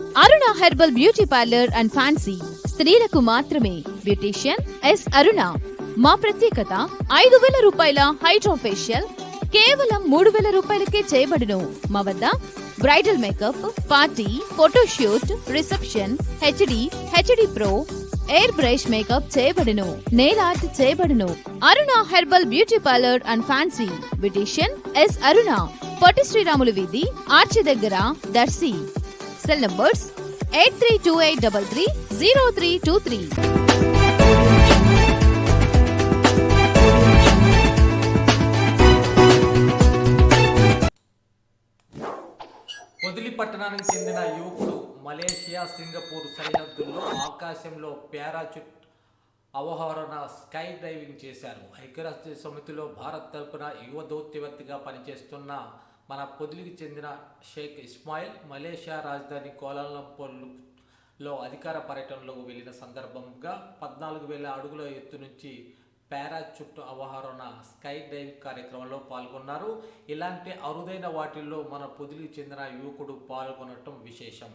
Aruna herbal beauty parlour and fancy. స్త్రీలకు మాత్రమే. Beautician S Aruna. మా ప్రత్యేకత ఐదు వేల రూపాయల హైడ్రో ఫేషియల్ కేవలం మూడు వేల రూపాయలకే చేయబడును. మా వద్ద bridal makeup party photoshoot reception HD HD pro air brush makeup చేయబడును. నెయిల్ ఆర్ట్ చేయబడును. Aruna herbal beauty parlour and fancy. Beautician S Aruna. Potti Sriramulu వీధి ఆర్చి దగ్గర Darsi. Cell numbers eight three two eight double three zero three two three Podili పట్టణానికి చెందిన యువకుడు Malaysia Singapore సరిహద్దుల్లో ఆకాశంలో parachute అవహరణ sky diving చేశారు. ఐక్యరాజ్య సమితిలో భారత్ తరపున యువ దౌత్యవేత్తగా పనిచేస్తున్న మన పొదిలికి చెందిన షేక్ ఇస్మాయిల్ మలేషియా రాజధాని కోలాలంపూర్లో అధికార పర్యటనలోకి వెళ్ళిన సందర్భంగా పద్నాలుగు వేల అడుగుల ఎత్తు నుంచి పారాచుట్ అవహరణ స్కై డైవింగ్ కార్యక్రమంలో పాల్గొన్నారు. ఇలాంటి అరుదైన వాటిల్లో మన పొదిలికి చెందిన యువకుడు పాల్గొనటం విశేషం.